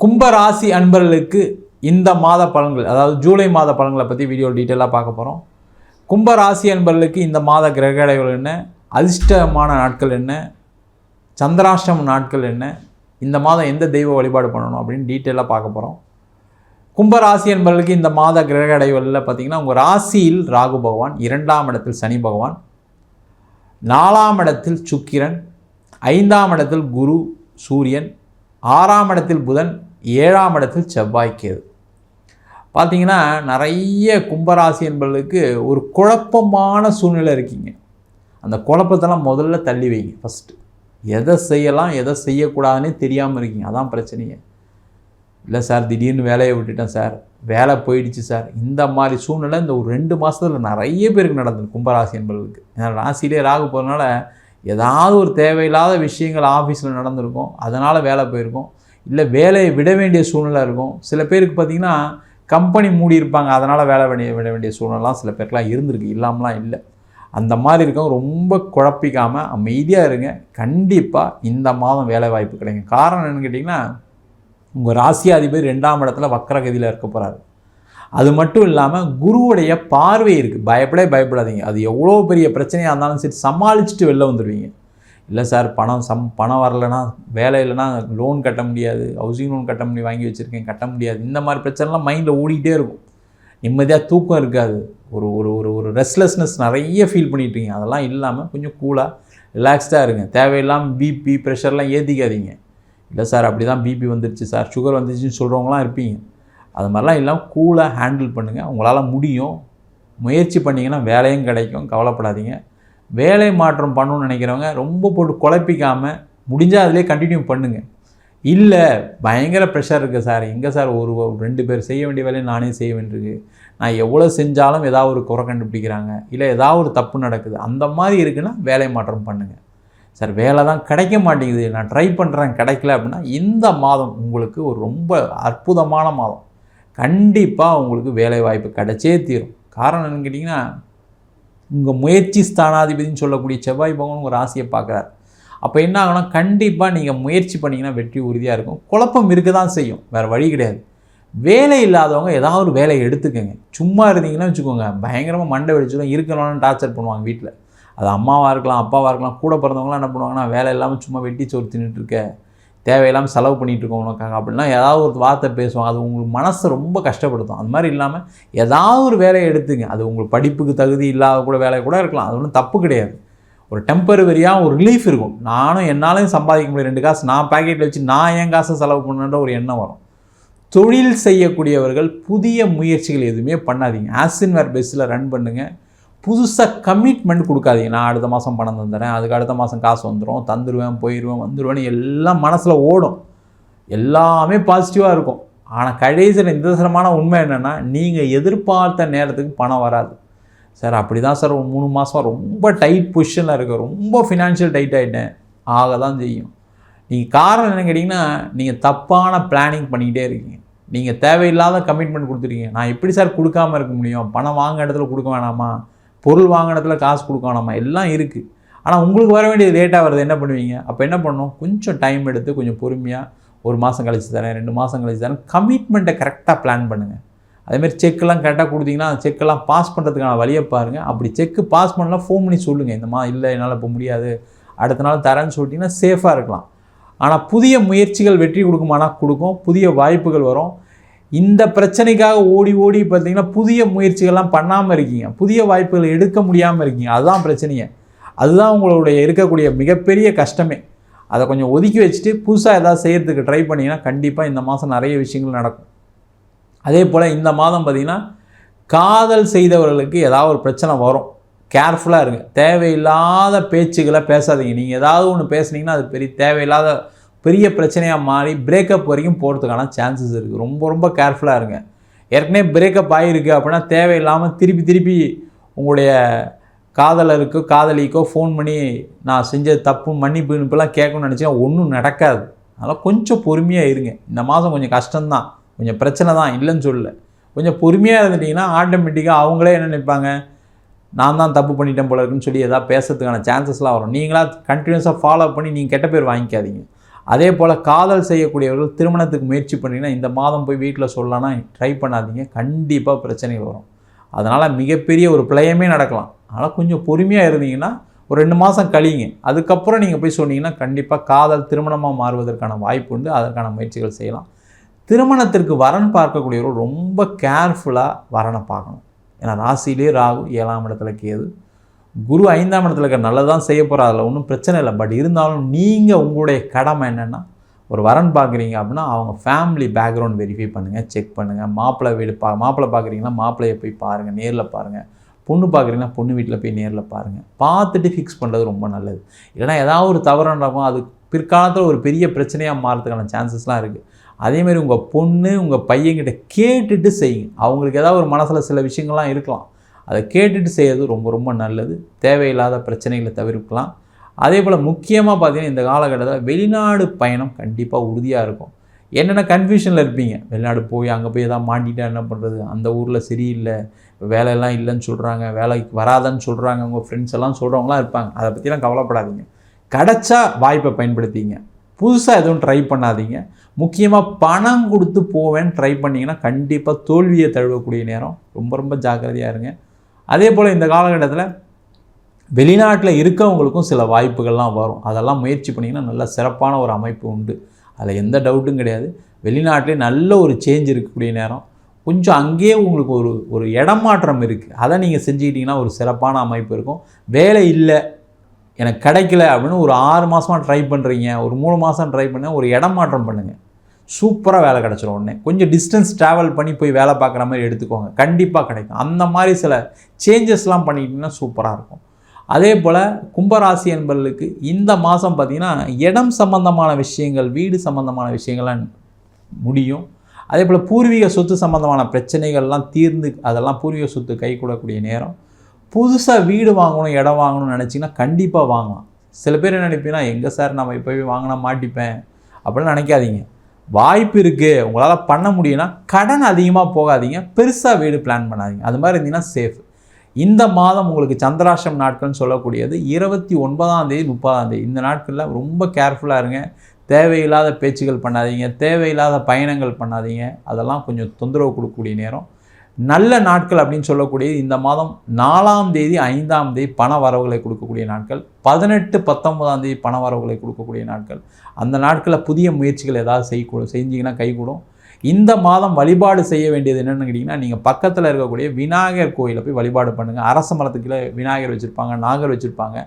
கும்பராசி அன்பர்களுக்கு இந்த மாத பலன்கள் அதாவது ஜூலை மாத பலன்களை பற்றி வீடியோ டீட்டெயிலாக பார்க்க போகிறோம் கும்பராசி அன்பர்களுக்கு இந்த மாத கிரகடைகள் என்ன? அதிர்ஷ்டமான நாட்கள் என்ன? சந்திராஷ்டம நாட்கள் என்ன? இந்த மாதம் எந்த தெய்வ வழிபாடு பண்ணணும் அப்படின்னு டீட்டெயிலாக பார்க்க போகிறோம் கும்பராசி என்பவர்களுக்கு இந்த மாத கிரக அடைவுகளில் பார்த்தீங்கன்னா உங்கள் ராசியில் ராகு பகவான் இரண்டாம் இடத்தில் சனி பகவான் நாலாம் இடத்தில் சுக்கிரன் ஐந்தாம் இடத்தில் குரு சூரியன் ஆறாம் இடத்தில் புதன் ஏழாம் இடத்தில் செவ்வாய் கேது. பார்த்தீங்கன்னா நிறைய கும்பராசி என்பவர்களுக்கு ஒரு குழப்பமான சூழ்நிலை இருக்கீங்க. அந்த குழப்பத்தெல்லாம் முதல்ல தள்ளி வைங்க ஃபஸ்ட்டு எதை செய்யலாம் எதை செய்யக்கூடாதுன்னே தெரியாமல் இருக்கீங்க. அதான் பிரச்சனையே. இல்லை சார் திடீர்னு வேலையை விட்டுட்டேன் சார் வேலை போயிடுச்சு சார் இந்த மாதிரி சூழ்நிலை இந்த ஒரு ரெண்டு மாதத்தில் நிறைய பேருக்கு நடந்தது கும்பராசி என்பவர்களுக்கு. ஏன்னா ராசியிலே ராகு போகிறதுனால ஏதாவது ஒரு தேவையில்லாத விஷயங்கள் ஆஃபீஸில் நடந்திருக்கும். அதனால் வேலை போயிருக்கும். இல்லை வேலையை விட வேண்டிய சூழ்நிலை இருக்கும். சில பேருக்கு பார்த்திங்கன்னா கம்பெனி மூடி இருப்பாங்க. அதனால் வேலை வேண்டிய விட வேண்டிய சூழ்நிலாம் சில பேருக்குலாம் இருந்திருக்கு. இல்லாமலாம் இல்லை. அந்த மாதிரி இருக்கவங்க ரொம்ப குழப்பிக்காமல் அமைதியாக இருங்க. கண்டிப்பாக இந்த மாதம் வேலை வாய்ப்பு கிடைக்கும் காரணம் என்னன்னு கேட்டிங்கன்னா உங்கள் ராசியாதிபதி ரெண்டாம் இடத்துல வக்கரகதியில் இருக்க போகிறாரு அது மட்டும் இல்லாமல் குருவுடைய பார்வை இருக்குது பயப்படவே பயப்படாதீங்க. அது எவ்வளோ பெரிய பிரச்சனையாக இருந்தாலும் சரி சமாளிச்சுட்டு வெளில வந்துடுவீங்க இல்லை சார் பணம் சம் பணம் வரலைன்னா வேலை இல்லைன்னா லோன் கட்ட முடியாது. ஹவுசிங் லோன் கட்ட முடியும் வாங்கி வச்சுருக்கேன் கட்ட முடியாது. இந்த மாதிரி பிரச்சனைலாம் மைண்டில் ஓடிக்கிட்டே இருக்கும். நிம்மதியாக தூக்கம் இருக்காது. ஒரு ஒரு ஒரு ஒரு ரெஸ்ட்லெஸ்னஸ் நிறைய ஃபீல் பண்ணிட்டீங்க அதெல்லாம் இல்லாமல் கொஞ்சம் கூலாக ரிலாக்ஸ்டாக இருங்க. தேவையில்லாமல் பிபி ப்ரெஷர்லாம் ஏற்றிக்காதீங்க இல்லை சார் அப்படி தான் பிபி வந்துருச்சு சார். சுகர் வந்துருச்சுன்னு சொல்கிறவங்களாம் இருப்பீங்க. அது மாதிரிலாம் இல்லாமல் கூலாக ஹேண்டில் பண்ணுங்கள் உங்களால் முடியும். முயற்சி பண்ணிங்கன்னா வேலையும் கிடைக்கும். கவலைப்படாதீங்க. வேலை மாற்றம் பண்ணணும்னு நினைக்கிறவங்க ரொம்ப போட்டு குழப்பிக்காமல் முடிஞ்சால் அதிலே கண்டினியூ பண்ணுங்கள் இல்லை பயங்கர ப்ரெஷர் இருக்குது சார் எங்கே சார் ஒரு ரெண்டு பேர் செய்ய வேண்டிய வேலையை நானே செய்ய வேண்டியிருக்கு. நான் எவ்வளோ செஞ்சாலும் ஏதாவது ஒரு குறை கண்டுபிடிக்கிறாங்க. இல்லை ஏதாவது ஒரு தப்பு நடக்குது. அந்த மாதிரி இருக்குன்னா வேலை மாற்றம் பண்ணுங்கள் சார் வேலை தான் கிடைக்க மாட்டேங்குது. நான் ட்ரை பண்ணுறேன் கிடைக்கல அப்படின்னா இந்த மாதம் உங்களுக்கு ஒரு ரொம்ப அற்புதமான மாதம். கண்டிப்பாக உங்களுக்கு வேலை வாய்ப்பு கிடைச்சே தீரும். காரணம் என்னன்னு கேட்டிங்கன்னா உங்கள் முயற்சி ஸ்தானாதிபதினு சொல்லக்கூடிய செவ்வாய் பகவான் உங்கள் ராசியை பார்க்குறாரு. அப்போ என்ன ஆகும்னா கண்டிப்பாக நீங்கள் முயற்சி பண்ணிங்கன்னா வெற்றி உறுதியாக இருக்கும். குழப்பம் இருக்க தான் செய்யும். வேறு வழி கிடையாது. வேலை இல்லாதவங்க ஏதாவது ஒரு வேலையை எடுத்துக்கோங்க. சும்மா இருந்தீங்கன்னா வச்சுக்கோங்க பயங்கரமாக மண்டை வெடிச்சிடும் இருக்கணும்னு டார்ச்சர் பண்ணுவாங்க வீட்டில் அது அம்மாவாக இருக்கலாம் அப்பாவாக இருக்கலாம் கூட பிறந்தவங்களாம் என்ன பண்ணுவாங்கன்னா வேலை இல்லாமல் சும்மா வெட்டி சோறு தின்னுட்டு இருக்க. தேவையில்லாமல் செலவு பண்ணிகிட்டு இருக்கோம் உனக்காக அப்படின்னா ஏதாவது ஒரு வார்த்தை பேசுவாங்க அது உங்களுக்கு மனசை ரொம்ப கஷ்டப்படுத்தும். அது மாதிரி இல்லாமல் ஏதாவது ஒரு வேலையை எடுத்துங்க. அது உங்களுக்கு படிப்புக்கு தகுதி இல்லாத கூட வேலை கூட இருக்கலாம். அது ஒன்றும் தப்பு கிடையாது. ஒரு டெம்பரவரியாக ஒரு ரிலீஃப் இருக்கும். நானும் என்னாலையும் சம்பாதிக்க முடியும். ரெண்டு காசு நான் பேக்கெட்டில் வச்சு நான் என் காசை செலவு பண்ணுன்ற ஒரு எண்ணம் வரும். தொழில் செய்யக்கூடியவர்கள் புதிய முயற்சிகள் எதுவுமே பண்ணாதீங்க. ஆசின் வேர் பெஸ்ஸில் ரன் பண்ணுங்கள் புதுசாக கமிட்மெண்ட் கொடுக்காதீங்க. நான் அடுத்த மாதம் பணம் தந்துடுறேன் அதுக்கு அடுத்த மாதம் காசு வந்துடும் தந்துடுவேன் போயிடுவேன் வந்துடுவேன்னு எல்லாம் மனசில் ஓடும். எல்லாமே பாசிட்டிவாக இருக்கும். ஆனால் கடைசியில் நிதர்சனமான உண்மை என்னென்னா நீங்கள் எதிர்பார்த்த நேரத்துக்கு பணம் வராது. சார் அப்படி தான் சார் ஒரு மூணு மாதம் ரொம்ப டைட் பொசிஷனில் இருக்குது ரொம்ப ஃபினான்ஷியல் டைட் ஆகிட்டேன் ஆக தான் செய்யும். நீங்கள் காரணம் என்ன கேட்டிங்கன்னா நீங்கள் தப்பான பிளானிங் பண்ணிக்கிட்டே இருக்கீங்க. நீங்கள் தேவையில்லாத கமிட்மெண்ட் கொடுத்துருக்கீங்க நான் எப்படி சார் கொடுக்காம இருக்க முடியும்? பணம் வாங்க இடத்துல கொடுக்க வேணாமா? பொருள் வாங்கின காசு கொடுக்கணும் எல்லாம் இருக்குது ஆனால் உங்களுக்கு வர வேண்டியது லேட்டாக வருது என்ன பண்ணுவீங்க? அப்போ என்ன பண்ணணும்? கொஞ்சம் டைம் எடுத்து கொஞ்சம் பொறுமையாக ஒரு மாதம் கழிச்சு தரேன் ரெண்டு மாதம் கழிச்சு தரேன். கமிட்மெண்ட்டை கரெக்டாக பிளான் பண்ணுங்கள் அதேமாதிரி செக்கெல்லாம் கரெக்டாக கொடுத்தீங்கன்னா அந்த செக்கெல்லாம் பாஸ் பண்ணுறதுக்கான வழியை பாருங்கள் அப்படி செக்கு பாஸ் பண்ணலாம் ஃபோன் பண்ணி சொல்லுங்கள் இந்த மா இல்லை என்னால் இப்போ முடியாது. அடுத்த நாள் தரேன்னு சொல்லிட்டிங்கன்னா சேஃபாக இருக்கலாம். ஆனால் புதிய முயற்சிகள் வெற்றி கொடுக்குமானா கொடுக்கும். புதிய வாய்ப்புகள் வரும். இந்த பிரச்சனைக்காக ஓடி ஓடி பார்த்தீங்கன்னா புதிய முயற்சிகள்லாம் பண்ணாமல் இருக்கீங்க. புதிய வாய்ப்புகளை எடுக்க முடியாமல் இருக்கீங்க. அதுதான் பிரச்சனையே. அதுதான் உங்களுடைய இருக்கக்கூடிய மிகப்பெரிய கஷ்டமே. அதை கொஞ்சம் ஒதுக்கி வச்சுட்டு புதுசாக ஏதாவது செய்கிறதுக்கு ட்ரை பண்ணிங்கன்னா கண்டிப்பாக இந்த மாதம் நிறைய விஷயங்கள் நடக்கும். அதே போல் இந்த மாதம் பார்த்திங்கன்னா காதல் செய்தவர்களுக்கு ஏதாவது ஒரு பிரச்சனை வரும். கேர்ஃபுல்லாக இருங்க. தேவையில்லாத பேச்சுக்களை பேசாதீங்க. நீங்கள் ஏதாவது ஒன்று பேசுனீங்கன்னா அது பெரிய தேவையில்லாத பெரிய பிரச்சனையாக மாறி பிரேக்கப் வரைக்கும் போகிறதுக்கான சான்சஸ் இருக்குது ரொம்ப ரொம்ப கேர்ஃபுல்லாக இருங்க. ஏற்கனவே பிரேக்கப் ஆகிருக்கு அப்படின்னா தேவையில்லாமல் திருப்பி திருப்பி உங்களுடைய காதலருக்கோ காதலிக்கோ ஃபோன் பண்ணி நான் செஞ்ச தப்பு மன்னிப்பு இப்பெல்லாம் கேட்கணும்னு நினச்சா ஒன்றும் நடக்காது. அதனால் கொஞ்சம் பொறுமையாக இருங்க. இந்த மாதம் கொஞ்சம் கஷ்டம்தான். கொஞ்சம் பிரச்சனை தான் இல்லைன்னு சொல்லல. கொஞ்சம் பொறுமையாக இருந்துட்டிங்கன்னா ஆட்டோமேட்டிக்காக அவங்களே என்ன நினைப்பாங்க? நான் தான் தப்பு பண்ணிட்டேன் போல இருக்குன்னு சொல்லி எதாவது பேசுறதுக்கான சான்சஸ்லாம் வரும். நீங்களாக கண்டினியூஸாக ஃபாலோ பண்ணி நீங்கள் கெட்ட பேர் வாங்கிக்காதீங்க. அதே போல் காதல் செய்யக்கூடியவர்கள் திருமணத்துக்கு முயற்சி பண்ணிங்கன்னா இந்த மாதம் போய் வீட்டில் சொல்லலாம்னா ட்ரை பண்ணாதீங்க. கண்டிப்பாக பிரச்சனைகள் வரும். அதனால் மிகப்பெரிய ஒரு பிழையமே நடக்கலாம். அதனால் கொஞ்சம் பொறுமையாக இருந்தீங்கன்னா ஒரு ரெண்டு மாதம் கழிங்க. அதுக்கப்புறம் நீங்கள் போய் சொன்னீங்கன்னா கண்டிப்பாக காதல் திருமணமாக மாறுவதற்கான வாய்ப்பு உண்டு. அதற்கான முயற்சிகள் செய்யலாம். திருமணத்திற்கு வரன் பார்க்கக்கூடியவர்கள் ரொம்ப கேர்ஃபுல்லாக வரனை பார்க்கணும். ஏன்னா ராசியிலே ராகு ஏழாம் இடத்துல கேது. குரு ஐந்தாம் இடத்துல இருக்க நல்லதான் செய்ய போகிற அதில் ஒன்றும் பிரச்சனை இல்லை. பட் இருந்தாலும் நீங்கள் உங்களுடைய கடமை என்னென்னா ஒரு வரன் பார்க்குறீங்க அப்படின்னா அவங்க ஃபேமிலி பேக்ரவுண்ட் வெரிஃபை பண்ணுங்கள் செக் பண்ணுங்கள் மாப்பிள்ளை வீடு பா மாப்பிள்ளை பார்க்குறீங்கன்னா மாப்பிள்ளையை போய் பாருங்கள் நேரில் பாருங்கள் பொண்ணு பார்க்குறீங்கன்னா பொண்ணு வீட்டில் போய் நேரில் பாருங்கள் பார்த்துட்டு ஃபிக்ஸ் பண்ணுறது ரொம்ப நல்லது. இல்லைனா ஏதாவது ஒரு தவறு நடக்கும் அது பிற்காலத்தில் ஒரு பெரிய பிரச்சனையாக மாறதுக்கான சான்சஸ்லாம் இருக்குது அதேமாதிரி உங்கள் பொண்ணு உங்கள் பையன்கிட்ட கேட்டுட்டு செய்யுங்க. அவங்களுக்கு ஏதாவது ஒரு மனசில் சில விஷயங்கள்லாம் இருக்கலாம். அதை கேட்டுட்டு செய்கிறது ரொம்ப ரொம்ப நல்லது. தேவையில்லாத பிரச்சனைகளை தவிர்க்கலாம். அதே போல் முக்கியமாக பார்த்தீங்கன்னா இந்த காலகட்டத்தில் வெளிநாடு பயணம் கண்டிப்பாக உறுதியாக இருக்கும். என்னென்ன கன்ஃபியூஷனில் இருப்பீங்க? வெளிநாடு போய் அங்கே போய் எதாவது மாட்டிட்டா என்ன பண்ணுறது அந்த ஊரில் சரியில்லை. இப்போ வேலையெல்லாம் இல்லைன்னு சொல்கிறாங்க வேலைக்கு வராதன்னு சொல்கிறாங்க உங்கள் ஃப்ரெண்ட்ஸ் எல்லாம் சொல்கிறவங்களாம் இருப்பாங்க. அதை பற்றிலாம் கவலைப்படாதீங்க. கிடச்சா வாய்ப்பை பயன்படுத்திங்க. புதுசாக எதுவும் ட்ரை பண்ணாதீங்க. முக்கியமாக பணம் கொடுத்து போவேன்னு ட்ரை பண்ணிங்கன்னா கண்டிப்பாக தோல்வியை தழுவக்கூடிய நேரம் ரொம்ப ரொம்ப ஜாக்கிரதையாக இருங்க. அதே போல் இந்த காலகட்டத்தில் வெளிநாட்டில் இருக்கவங்களுக்கும் சில வாய்ப்புகள்லாம் வரும். அதெல்லாம் முயற்சி பண்ணிங்கன்னா நல்ல சிறப்பான ஒரு அமைப்பு உண்டு. அதில் எந்த டவுட்டும் கிடையாது. வெளிநாட்டிலே நல்ல ஒரு சேஞ்ச் இருக்கக்கூடிய நேரம். கொஞ்சம் அங்கேயே உங்களுக்கு ஒரு ஒரு இடமாற்றம் இருக்குது அதை நீங்கள் செஞ்சுக்கிட்டிங்கன்னா ஒரு சிறப்பான அமைப்பு இருக்கும். வேலை இல்லை எனக்கு கிடைக்கல அப்படின்னு ஒரு ஆறு மாதமாக ட்ரை பண்ணுறீங்க ஒரு மூணு மாதம் ட்ரை பண்ண ஒரு இடமாற்றம் பண்ணுங்கள் சூப்பராக வேலை கிடச்சிரும் உடனே. கொஞ்சம் டிஸ்டன்ஸ் ட்ராவல் பண்ணி போய் வேலை பார்க்குற மாதிரி எடுத்துக்கோங்க. கண்டிப்பாக கிடைக்கும். அந்த மாதிரி சில சேஞ்சஸ்லாம் பண்ணிக்கிட்டிங்கன்னா சூப்பராக இருக்கும். அதே போல் கும்பராசி என்பவர்களுக்கு இந்த மாதம் பார்த்திங்கன்னா இடம் சம்பந்தமான விஷயங்கள் வீடு சம்பந்தமான விஷயங்கள்லாம் முடியும். அதே போல் பூர்வீக சொத்து சம்மந்தமான பிரச்சனைகள்லாம் தீர்ந்து அதெல்லாம் பூர்வீக சொத்து கை கூடக்கூடிய நேரம். புதுசாக வீடு வாங்கணும் இடம் வாங்கணும்னு நினச்சிங்கன்னா கண்டிப்பாக வாங்கலாம். சில பேர் என்ன நினைப்பீங்கன்னா எங்கே சார் நம்ம இப்போ வாங்கினா மாட்டிப்பேன். அப்படின்னு நினைக்காதீங்க. வாய்ப்பு இருக்குது உங்களால் பண்ண முடியும்னா கடன் அதிகமாக போகாதீங்க. பெருசாக வீடு பிளான் பண்ணாதீங்க. அது மாதிரி இருந்தீங்கன்னா சேஃப் இந்த மாதம் உங்களுக்கு சந்திராஷ்டம் நாட்கள்னு சொல்லக்கூடியது இருபத்தி ஒன்பதாம் தேதி முப்பதாம் தேதி. இந்த நாட்களில் ரொம்ப கேர்ஃபுல்லாக இருங்க. தேவையில்லாத பேச்சுகள் பண்ணாதீங்க. தேவையில்லாத பயணங்கள் பண்ணாதீங்க. அதெல்லாம் கொஞ்சம் தொந்தரவு கொடுக்கக்கூடிய நேரம். நல்ல நாட்கள் அப்படின்னு சொல்லக்கூடிய இந்த மாதம் நாலாம் தேதி ஐந்தாம் தேதி பண வரவுகளை கொடுக்கக்கூடிய நாட்கள் பதினெட்டு பத்தொன்பதாம் தேதி பண வரவுகளை கொடுக்கக்கூடிய நாட்கள். அந்த நாட்களில் புதிய முயற்சிகள் ஏதாவது செய்யக்கூடும் செஞ்சீங்கன்னா கைகூடும். இந்த மாதம் வழிபாடு செய்ய வேண்டியது என்னென்னு கேட்டிங்கன்னா நீங்கள் பக்கத்தில் இருக்கக்கூடிய விநாயகர் கோயிலை போய் வழிபாடு பண்ணுங்கள் அரச மரத்துக்குள்ளே விநாயகர் வச்சுருப்பாங்க நாகர் வச்சுருப்பாங்க.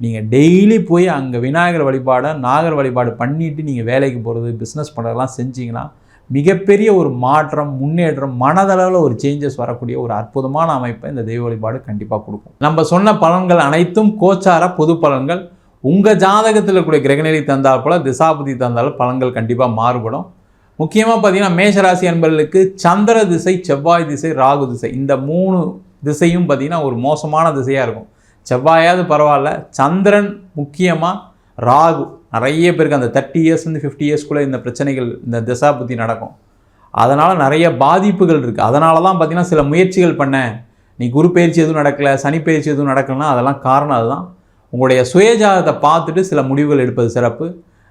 நீங்கள் டெய்லி போய் அங்கே விநாயகர் வழிபாடை நாகர் வழிபாடு பண்ணிவிட்டு நீங்கள் வேலைக்கு போகிறது பிஸ்னஸ் பண்ணுறதெல்லாம் செஞ்சிங்கன்னா மிகப்பெரிய ஒரு மாற்றம் முன்னேற்றம் மனதளவில் ஒரு சேஞ்சஸ் வரக்கூடிய ஒரு அற்புதமான அமைப்பை இந்த தெய்வ வழிபாடு கண்டிப்பாக கொடுக்கும். நம்ம சொன்ன பலன்கள் அனைத்தும் கோச்சார பொது பலன்கள். உங்கள் ஜாதகத்தில் இருக்கக்கூடிய கிரகநிலை தந்தால் போல் திசாபதி தந்தாலும் பலன்கள் கண்டிப்பாக மாறுபடும். முக்கியமாக பார்த்தீங்கன்னா மேஷராசி அன்பர்களுக்கு சந்திர திசை செவ்வாய் திசை ராகு திசை இந்த மூணு திசையும் பார்த்திங்கன்னா ஒரு மோசமான திசையாக இருக்கும். செவ்வாயாவது பரவாயில்ல சந்திரன் முக்கியமாக ராகு நிறைய பேருக்கு அந்த தேர்ட்டி இயர்ஸ்லேருந்து ஃபிஃப்டி இயர்ஸ்க்குள்ளே இந்த பிரச்சனைகள் இந்த திசா புத்தி நடக்கும். அதனால் நிறைய பாதிப்புகள் இருக்குது அதனால தான் பார்த்திங்கன்னா சில முயற்சிகள் பண்ணேன். நீ குரு பயிற்சி எதுவும் நடக்கலை சனி பயிற்சி எதுவும் நடக்கலைன்னா அதெல்லாம் காரணம் அதுதான். உங்களுடைய சுயஜாதத்தை பார்த்துட்டு சில முடிவுகள் எடுப்பது சிறப்பு.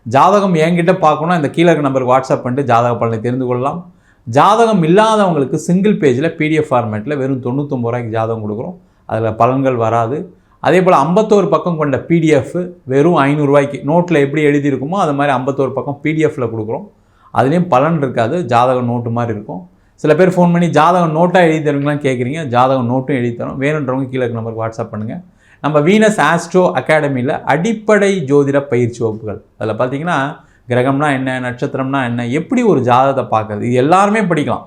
ஜாதகம் என்கிட்ட பார்க்கணும் இந்த கீழே நம்பருக்கு வாட்ஸ்அப் பண்ணிட்டு ஜாதக பலனை தெரிந்து கொள்ளலாம். ஜாதகம் இல்லாதவங்களுக்கு சிங்கிள் பேஜில் பிடிஎஃப் ஃபார்மேட்டில் வெறும் தொண்ணூற்றொம்பது ரூபாய்க்கு ஜாதகம் கொடுக்குறோம். அதில் பலன்கள் வராது. அதே போல் ஐம்பத்தோரு பக்கம் கொண்ட பிடிஎஃப் வெறும் ஐநூறுரூவாய்க்கு நோட்டில் எப்படி எழுதியிருக்குமோ அது மாதிரி ஐம்பத்தோரு பக்கம் பிடிஎஃப்பில் கொடுக்குறோம். அதுலேயும் பலன் இருக்காது ஜாதகம் நோட்டு மாதிரி இருக்கும். சில பேர் ஃபோன் பண்ணி ஜாதகம் நோட்டாக எழுதி தருவீங்களாம் கேட்குறீங்க ஜாதகம் நோட்டும் எழுதி தரோம். வேணுன்றவங்க கீழே நம்பருக்கு வாட்ஸ்அப் பண்ணுங்கள் நம்ம வீனஸ் ஆஸ்ட்ரோ அகாடமியில் அடிப்படை ஜோதிட பயிற்சி வகுப்புகள். அதில் பார்த்தீங்கன்னா கிரகம்னா என்ன நட்சத்திரம்னா என்ன எப்படி ஒரு ஜாதகத்தை பார்க்குறது இது எல்லாருமே படிக்கலாம்.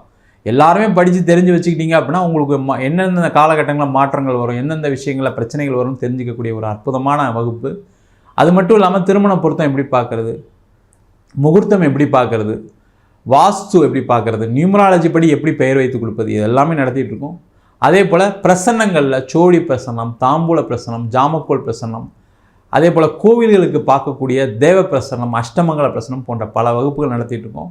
எல்லாருமே படித்து தெரிஞ்சு வச்சுக்கிட்டீங்க அப்படின்னா உங்களுக்கு ம என்னென்ன காலகட்டங்களில் மாற்றங்கள் வரும் எந்தெந்த விஷயங்களில் பிரச்சனைகள் வரும்னு தெரிஞ்சிக்கக்கூடிய ஒரு அற்புதமான வகுப்பு. அது மட்டும் இல்லாமல் திருமண பொருத்தம் எப்படி பார்க்குறது? முகூர்த்தம் எப்படி பார்க்குறது? வாஸ்து எப்படி பார்க்குறது? நியூமராலஜி படி எப்படி பெயர் வைத்து கொடுப்பது? இது எல்லாமே நடத்திட்டு இருக்கோம். அதே போல் பிரசன்னங்களில் சோழி பிரசன்னம் தாம்பூல பிரசன்னம் ஜாமக்கோல் பிரசன்னம் அதே போல் கோவில்களுக்கு பார்க்கக்கூடிய தேவ பிரசன்னம் அஷ்டமங்கல பிரசனம் போன்ற பல வகுப்புகள் நடத்திட்டு இருக்கோம்.